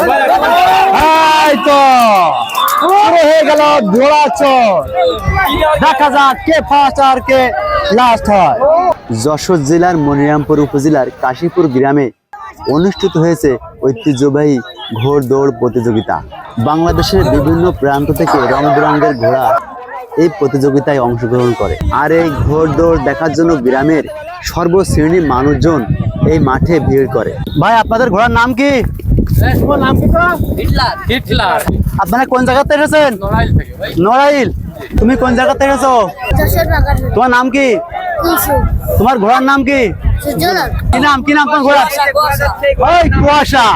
এই তো। পুরো হয়ে গেল ঘোড়া চর দেখা যাক কে ফার্স্ট আর কে লাস্ট হয়। যশোর জেলার মনিরামপুর উপজেলার কাশীপুর গ্রামে অনুষ্ঠিত হয়েছে ঐতিহ্যবাহী ঘোড় দৌড় প্রতিযোগিতা। বাংলাদেশের বিভিন্ন প্রান্ত থেকে রং বেরঙের ঘোড়া এই প্রতিযোগিতায় অংশগ্রহণ করে। আর এই ঘোড় দৌড় দেখার জন্য গ্রামের সর্বশ্রেণীর মানুষজন এই মাঠে ভিড় করে। ভাই আপনাদের ঘোড়ার নাম কি? হিটলার। আপনারা কোন জায়গাতে এসেছেন? নড়াইল থেকে তুমি কোন জায়গাতে এসেছ? তোমার নাম কি? তোমার ঘোড়ার নাম কি? কি নাম কি নাম তোমার ঘোড়া ওই কুয়াশা।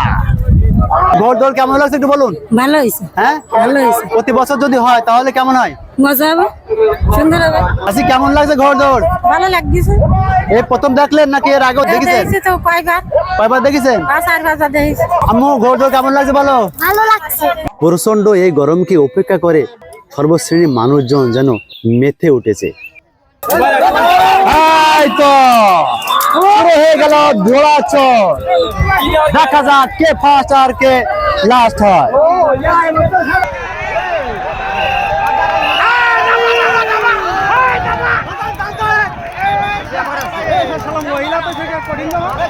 ঘোড় দৌড় কেমন লাগছে একটু বলুন। ভালো হয়েছে। হ্যাঁ? ভালো হয়েছে। প্রতি বছর যদি হয় তাহলে কেমন হয়? মজা হবে সুন্দর হবে। আজকে কেমন লাগছে ঘোড় দৌড়? ভালো লাগতেছে এই প্রথম দেখলেন নাকি এর আগেও দেখেছেন? দেখেছি তো কয়বার। কয়বার দেখেছেন? পাঁচ আর পাঁচবার দেখেছি। আম্মু ঘোড় দৌড় কেমন লাগছে বলো? ভালো লাগছে। প্রচণ্ড এই গরমকে উপেক্ষা করে সর্বশ্রেণীর মানুষজন যেন মেতে উঠেছে। হয়ে গেল ঘোড়া চর দেখা যাক কে ফার্স্ট আর কে লাস্ট হয়।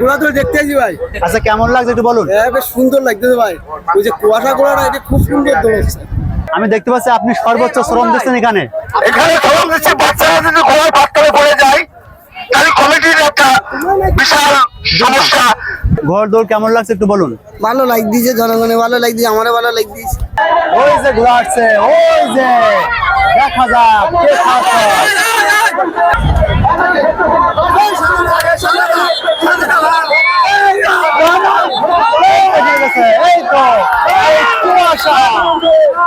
ঘোড়া ধরে দেখতে আসি ভাই। আচ্ছা কেমন লাগছে একটু বলুন? হ্যাঁ বেশ সুন্দর লাগতেছে ভাই। ওই যে কুয়াশা ঘোড়াটা এটা খুব সুন্দর দৌড়চ্ছে আমি দেখতে পাচ্ছি আপনি সর্বোচ্চ শ্রম দিচ্ছেন এখানে। এখানে দিচ্ছে বাচ্চারা যদি ঘোড়ার পড়ে যায়। তাহলে কমিটির একটা বিশাল সমস্যা। ঘোড় দৌড় কেমন লাগছে একটু বলুন? ভালো লাগ দিয়েছে জনগণে ভালো লাগ দিয়েছে আমারও ভালো লাগ দিয়েছে। ওই যে ঘোড়া আসছে ওই যে। দেখা যাক কে ফার্স্ট হয় এগিয়ে গেছে, এই তো এই কুয়াশা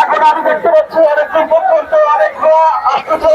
এখন আমি দেখতে পাচ্ছি অনেকদিন পর্যন্ত অনেক আসতেছে।